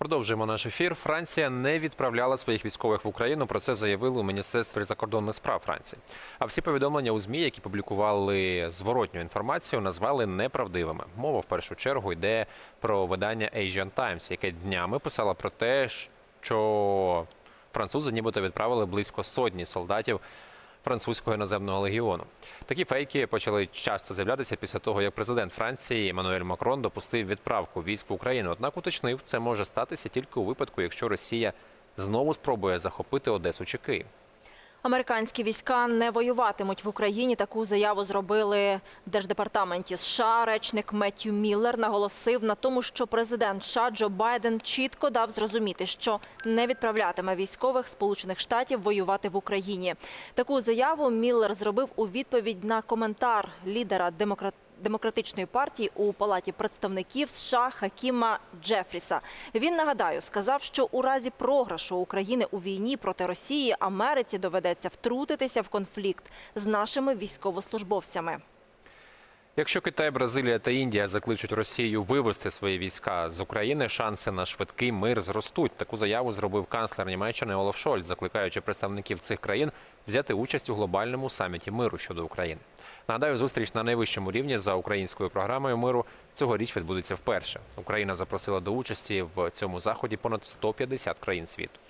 Продовжуємо наш ефір. Франція не відправляла своїх військових в Україну. Про це заявили у міністерстві закордонних справ Франції. А всі повідомлення у змі, які публікували зворотню інформацію, назвали неправдивими. Мова в першу чергу йде про видання Asian Times, яке днями писало про те, що французи нібито відправили близько сотні солдатів французького іноземного легіону. Такі фейки почали часто з'являтися після того, як президент Франції Еммануель Макрон допустив відправку військ в Україну. Однак уточнив, це може статися тільки у випадку, якщо Росія знову спробує захопити Одесу чи Київ. Американські війська не воюватимуть в Україні. Таку заяву зробили Держдепартаменті США. Речник Меттью Міллер наголосив на тому, що президент США Джо Байден чітко дав зрозуміти, що не відправлятиме військових Сполучених Штатів воювати в Україні. Таку заяву Міллер зробив у відповідь на коментар лідера демократ. Демократичної партії у палаті представників США Хакіма Джефріса. Він нагадаю сказав, що у разі програшу України у війні проти Росії Америці доведеться втрутитися в конфлікт з нашими військовослужбовцями. Якщо Китай, Бразилія та Індія закличуть Росію вивести свої війська з України, шанси на швидкий мир зростуть. Таку заяву зробив канцлер Німеччини Олаф Шольц, закликаючи представників цих країн взяти участь у глобальному саміті миру щодо України. Нагадаю, зустріч на найвищому рівні за українською програмою миру цьогоріч відбудеться вперше. Україна запросила до участі в цьому заході понад 150 країн світу.